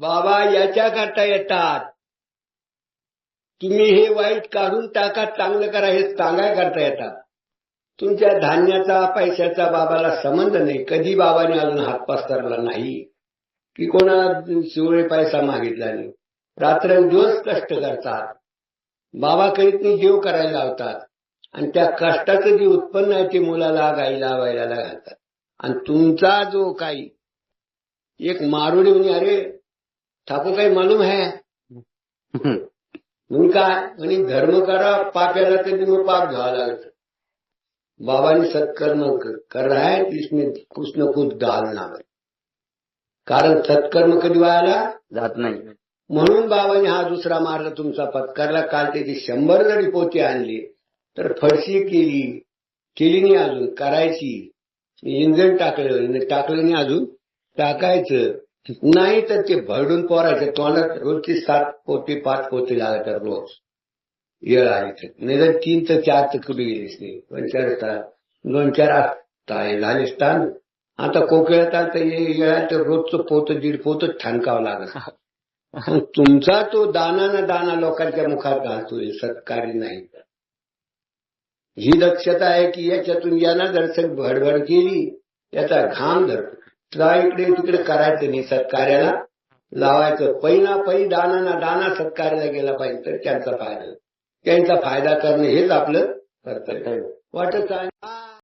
बाबा याच्या करता येतात. तुम्ही हे वाईट काढून टाका चांगलं करा हे सांगाय करता येतात. तुमच्या धान्याचा पैशाचा बाबाला संबंध नाही. कधी बाबाने अजून हात पसरला नाही. की कोणाला शिवळे पैसा मागितला नाही. रात्रंदिवस कष्ट करतात. बाबा करीत जीव करायला लावतात. आणि त्या कष्टाचं जे उत्पन्न आहे ते मुलाला गाईला बैलाला घालतात. आणि तुमचा जो काही एक मारुडी म्हणे अरे ठाकूर काही मालूम है? म्हणून काय म्हणे धर्म करा पाप्याला तरी मग पाप घ्यावा लागत बाबाने सत्कर्म कर रहा है इसमें कुछ न कुछ डालना है। कारण सत्कर्म कधी व्हायला जात नाही। म्हणून बाबाने हा दुसरा मार्ग तुमचा पत्करला काल त्याची शंभर जरी पोती आणली तर फडशी केली केली नाही अजून करायची। इंजन टाकलं टाकलं नाही अजून टाकायचं। नाही तर ते भरडून पोरायचे. तोंडात रोजची सात पोती पाच पोती लागत रोज. येळ आली तर. नाही तीन तर चार तर कुठे गेलीच नाही दोन चार तास दोन चार झाले स्थान. आता कोकळ्यात आता येळा तर रोजचं पोत दीड पोत ठणकावं लागत. तुमचा तो दाना ना दाना लोकांच्या मुखात घालतोय सत्कारी नाही. ही दक्षता आहे की याच्यातून यांना दर्शक भडभड केली. याचा घाम धरतो. तुला इकडे तिकडे करायचं नाही. सत्कार्याला लावायचं. पैना पै दाना ना दाना सत्कार्याला गेला पाहिजे तर त्यांचा फायदा. त्यांचा फायदा करणं हेच आपलं कर्तव्य. वाटत आहे.